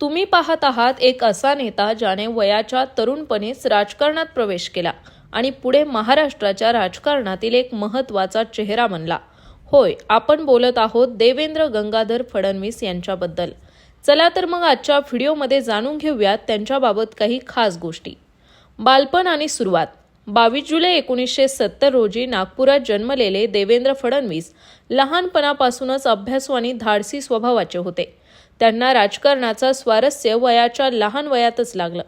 तुम्ही पाहत आहात एक असा नेता ज्याने वयाच्या तरुणपणीच राजकारणात प्रवेश केला आणि पुढे महाराष्ट्राच्या राजकारणातील एक महत्त्वाचा चेहरा बनला. होय आपण बोलत आहोत देवेंद्र गंगाधर फडणवीस यांच्याबद्दल. चला तर मग आजच्या व्हिडिओमध्ये जाणून घेऊयात त्यांच्याबाबत काही खास गोष्टी. बालपण आणि सुरुवात. बावीस जुलै एकोणीसशे सत्तर रोजी नागपुरात जन्मलेले देवेंद्र फडणवीस लहानपणापासूनच अभ्यासू आणि धाडसी स्वभावाचे होते. त्यांना राजकारणाचा स्वारस्य वयाच्या लहान वयातच लागलं.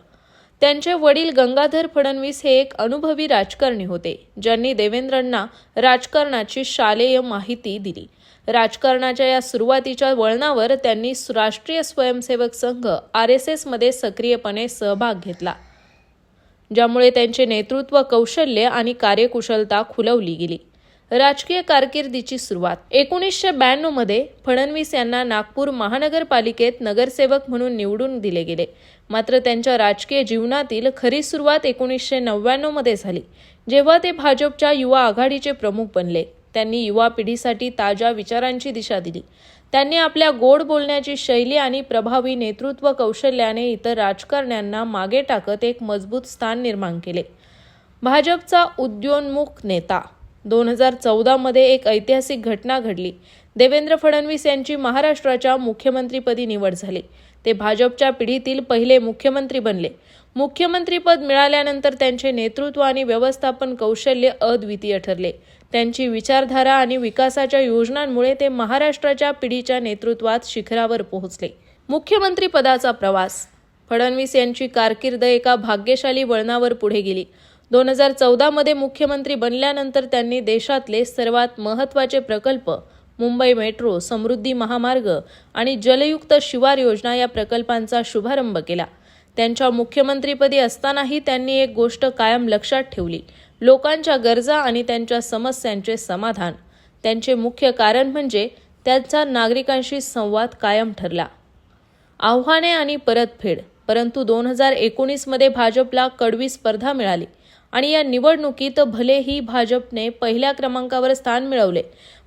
त्यांचे वडील गंगाधर फडणवीस हे एक अनुभवी राजकारणी होते ज्यांनी देवेंद्रांना राजकारणाची शालेय माहिती दिली. राजकारणाच्या या सुरुवातीच्या वळणावर त्यांनी राष्ट्रीय स्वयंसेवक संघ आर एस एसमध्ये सक्रियपणे सहभाग घेतला. ज्यामुळे त्यांचे नेतृत्व कौशल्य आणि कार्यकुशलता खुलवली गेली. राजकीय कारकिर्दीची सुरुवात. एकोणीसशे ब्याण्णवमध्ये फडणवीस यांना नागपूर महानगरपालिकेत नगरसेवक म्हणून निवडून दिले गेले. मात्र त्यांच्या राजकीय जीवनातील खरी सुरुवात एकोणीसशे नव्याण्णवमध्ये झाली जेव्हा ते भाजपच्या युवा आघाडीचे प्रमुख बनले. त्यांनी युवा पिढीसाठी ताज्या विचारांची दिशा दिली. त्यांनी आपल्या गोड बोलण्याची शैली आणि प्रभावी नेतृत्व कौशल्याने इतर राजकारण्यांना मागे टाकत एक मजबूत स्थान निर्माण केले. भाजपचा उद्योन्मुख नेता दोन हजार चौदामध्ये एक ऐतिहासिक घटना घडली. देवेंद्र फडणवीस यांची महाराष्ट्राच्या मुख्यमंत्रीपदी निवड झाली. ते भाजपच्या पिढीतील पहिले मुख्यमंत्री बनले. मुख्यमंत्रीपद मिळाल्यानंतर त्यांचे नेतृत्व आणि व्यवस्थापन कौशल्य अद्वितीय ठरले. त्यांची विचारधारा आणि विकासाच्या योजनांमुळे ते महाराष्ट्राच्या पिढीच्या नेतृत्वात शिखरावर पोहोचले. मुख्यमंत्रीपदाचा प्रवास. फडणवीस यांची कारकीर्द एका भाग्यशाली वळणावर पुढे गेली. दोन हजार चौदामध्ये मुख्यमंत्री बनल्यानंतर त्यांनी देशातले सर्वात महत्त्वाचे प्रकल्प मुंबई मेट्रो समृद्धी महामार्ग आणि जलयुक्त शिवार योजना या प्रकल्पांचा शुभारंभ केला. त्यांच्या मुख्यमंत्रीपदी असतानाही त्यांनी एक गोष्ट कायम लक्षात ठेवली लोकांच्या गरजा आणि त्यांच्या समस्यांचे समाधान. त्यांचे मुख्य कारण म्हणजे त्यांचा नागरिकांशी संवाद कायम ठरला. आव्हाने आणि परतफेड परंतु दोन हजार एकोणीसमध्ये भाजपला कडवी स्पर्धा मिळाली. आणि या निवडणुकीत भलेही भाजपने पहिल्या क्रमांकावर स्थान मिळवले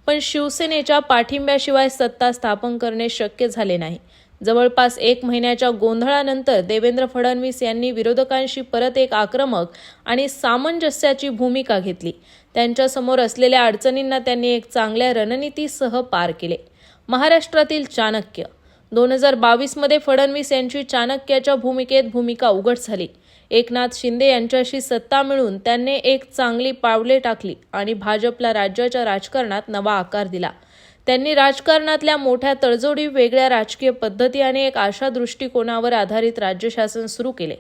पण शिवसेनेच्या पाठिंब्याशिवाय सत्ता स्थापन करणे शक्य झाले नाही. जवळपास एक महिन्याच्या गोंधळानंतर देवेंद्र फडणवीस यांनी विरोधकांशी परत एक आक्रमक आणि सामंजस्याची भूमिका घेतली. त्यांच्यासमोर असलेल्या अडचणींना त्यांनी एक चांगल्या रणनीतीसह पार केले. महाराष्ट्रातील चाणक्य दोन हजार बावीसमध्ये फडणवीस यांची चाणक्याच्या भूमिकेत भूमिका उघड झाली. एकनाथ शिंदे यांच्याशी सत्ता मिळून त्यांनी एक चांगली पावले टाकली आणि भाजपला राज्याच्या राजकारणात नवा आकार दिला. त्यांनी राजकारणातल्या मोठ्या तडजोडी वेगळ्या राजकीय पद्धती आणि एक आशा दृष्टिकोनावर आधारित राज्य शासन सुरू केले.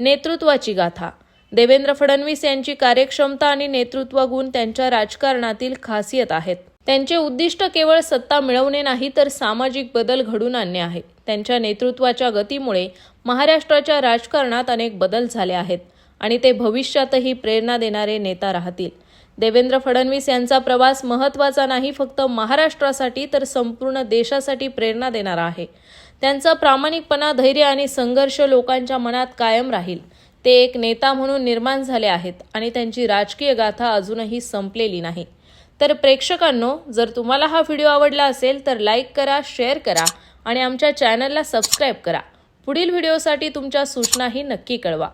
नेतृत्वाची गाथा. देवेंद्र फडणवीस यांची कार्यक्षमता आणि नेतृत्व गुण त्यांच्या राजकारणातील खासियत आहेत. त्यांचे उद्दिष्ट केवळ सत्ता मिळवणे नाही तर सामाजिक बदल घडून आणणे आहे. त्यांच्या नेतृत्वाच्या गतीमुळे महाराष्ट्राच्या राजकारणात अनेक बदल झाले आहेत आणि ते भविष्यातही प्रेरणा देणारे नेता राहतील. देवेंद्र फडणवीस यांचा प्रवास महत्त्वाचा नाही फक्त महाराष्ट्रासाठी तर संपूर्ण देशासाठी प्रेरणा देणारा आहे. त्यांचा प्रामाणिकपणा धैर्य आणि संघर्ष लोकांच्या मनात कायम राहील. ते एक नेता म्हणून निर्माण झाले आहेत आणि त्यांची राजकीय गाथा अजूनही संपलेली नाही. तर प्रेक्षकांनो जर तुम्हाला हा व्हिडिओ आवडला असेल तर लाईक करा शेअर करा आणि आमच्या चॅनलला सबस्क्राईब करा. पुढील व्हिडिओसाठी तुमच्या सूचनाही नक्की कळवा.